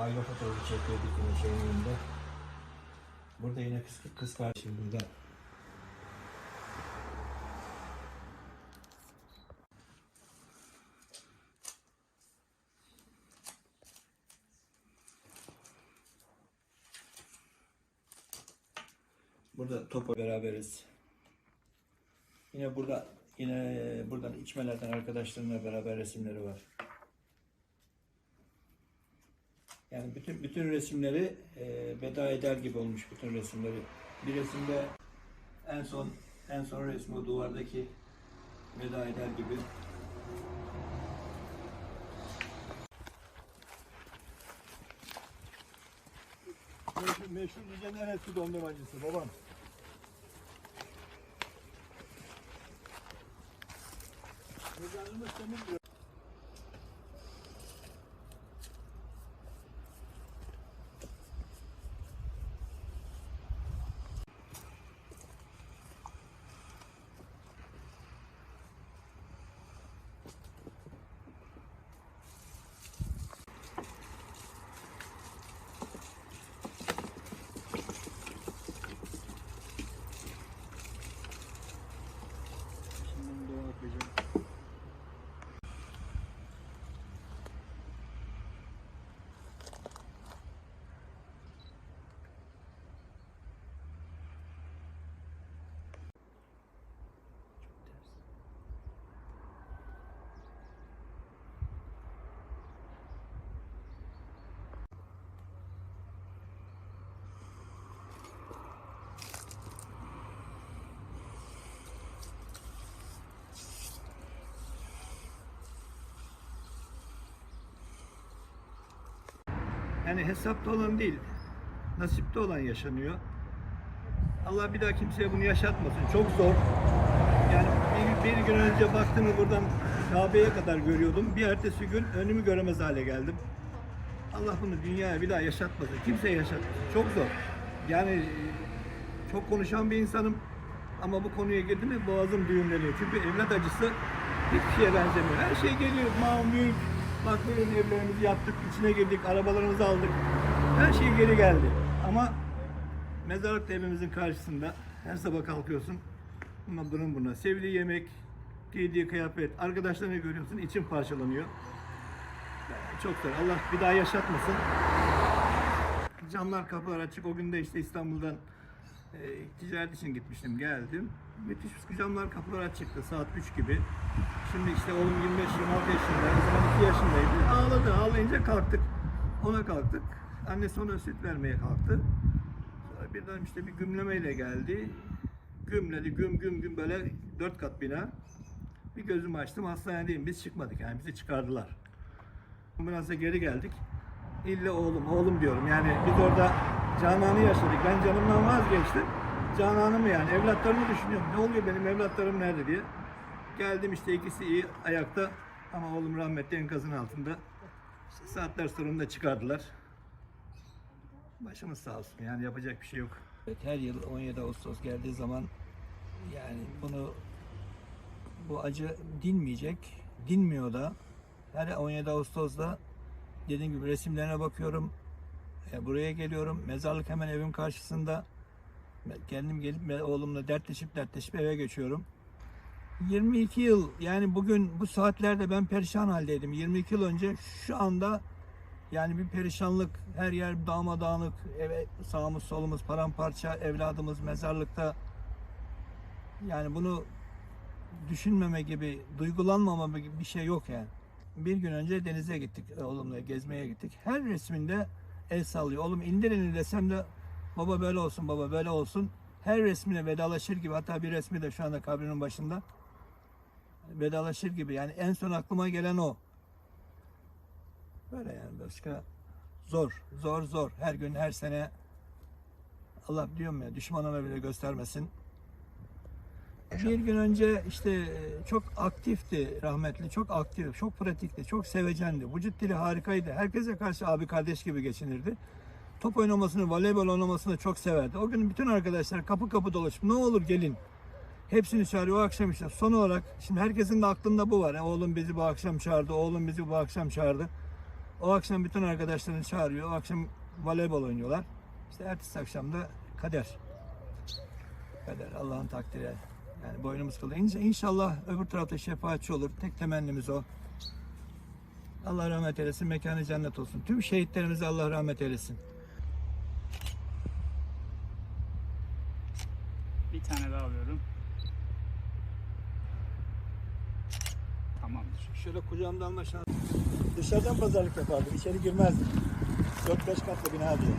aile fotoğrafı çekiyorduk yine şeyin önünde. Burada yine kız, kız kardeşim burada. Burada topa beraberiz. Yine burada yine buradan içmelerden arkadaşlarımla beraber resimleri var. Yani bütün bütün resimleri e, veda eder gibi olmuş bütün resimleri. Bir resimde en son en son resmi o duvardaki veda eder gibi. Meşhur, meşhur en eski dondurmacısı babam. Mezarımız temiz bir Şimdi dua okuyacağım. Yani hesapta olan değil, nasipte olan yaşanıyor. Allah bir daha kimseye bunu yaşatmasın. Çok zor. Yani bir, bir gün önce baktığımı buradan Kabe'ye kadar görüyordum. Bir ertesi gün önümü göremez hale geldim. Allah bunu dünyaya bir daha yaşatmasın. Kimseye yaşatmasın. Çok zor. Yani çok konuşan bir insanım ama bu konuya girdi mi boğazım düğümleniyor. Çünkü evlat acısı hiçbir şeye benzemiyor. Her şey geliyor. Mal, mülk. Bak bugün evlerimizi yaptık, içine girdik, arabalarımızı aldık. Her şey geri geldi. Ama mezarlık evimizin karşısında her sabah kalkıyorsun. Buna burun buna. Sevdiği yemek, giydiği kıyafet, arkadaşlarını görüyorsun, için parçalanıyor. Çok zor. Allah bir daha yaşatmasın. Camlar kapılar açık. O gün de işte İstanbul'dan e, ticaret için gitmiştim. Geldim. Müthiş camlar kapılar açıktı. Saat 3 gibi. Şimdi işte oğlum 25-26 yaşında. Zaman 2 yaşındaydı. Ağladı. Ağlayınca kalktık. Ona kalktık. Annesi ona süt vermeye kalktı. Sonra birden işte bir gümlemeyle geldi. Gümledi. Güm güm güm böyle 4 kat bina. Bir gözümü açtım. Hastanedeyim. Biz çıkmadık. Yani bizi çıkardılar. Ambulansa geri geldik. İlle oğlum, oğlum diyorum. Yani biz orada Canan'ı yaşadık. Ben canımdan vazgeçtim. Canan'ımı yani evlatlarımı düşünüyorum. Ne oluyor benim evlatlarım nerede diye. Geldim işte ikisi iyi ayakta ama oğlum rahmetli enkazın altında. İşte saatler sonunda çıkardılar. Başımız sağ olsun yani yapacak bir şey yok. Evet, her yıl 17 Ağustos geldiği zaman yani bunu bu acı dinmeyecek. Dinmiyor da. Her 17 Ağustos'da dediğim gibi resimlerine bakıyorum. E, buraya geliyorum. Mezarlık hemen evim karşısında. Kendim gelip oğlumla dertleşip dertleşip eve geçiyorum. 22 yıl yani bugün bu saatlerde ben perişan haldeydim. 22 yıl önce şu anda yani bir perişanlık her yer dağmadağınık eve sağımız solumuz paramparça evladımız mezarlıkta yani bunu düşünmeme gibi duygulanmama gibi bir şey yok yani. Bir gün önce denize gittik oğlumla gezmeye gittik. Her resminde el sallıyor. Oğlum indir elini desem de baba böyle olsun baba böyle olsun. Her resmine vedalaşır gibi hatta bir resmi de şu anda kabrinin başında vedalaşır gibi. Yani en son aklıma gelen o. Böyle yani başka zor, zor, zor. Her gün, her sene Allah diyorum ya düşmanıma bile göstermesin. Bir gün önce işte e, çok aktifti rahmetli, çok aktif, çok pratikti, çok sevecendi. Vücut dili harikaydı. Herkese karşı abi kardeş gibi geçinirdi. Top oynamasını, voleybol oynamasını çok severdi. O gün bütün arkadaşlar kapı kapı dolaşıp ne olur gelin. Hepsini çağırıyor o akşam işte. Son olarak şimdi herkesin de aklında bu var. E, oğlum bizi bu akşam çağırdı, oğlum bizi bu akşam çağırdı. O akşam bütün arkadaşlarını çağırıyor. O akşam voleybol oynuyorlar. İşte ertesi akşam da kader. Kader Allah'ın takdiri. Yani boynumuz. İnş- İnşallah öbür tarafta şefaatçi olur. Tek temennimiz o. Allah rahmet eylesin. Mekanı cennet olsun. Tüm şehitlerimize Allah rahmet eylesin. Bir tane daha alıyorum. Tamamdır. Şöyle kucağımda alma şansı. Dışarıdan pazarlık yapardım. içeri girmezdim. 4-5 katlı bina diye.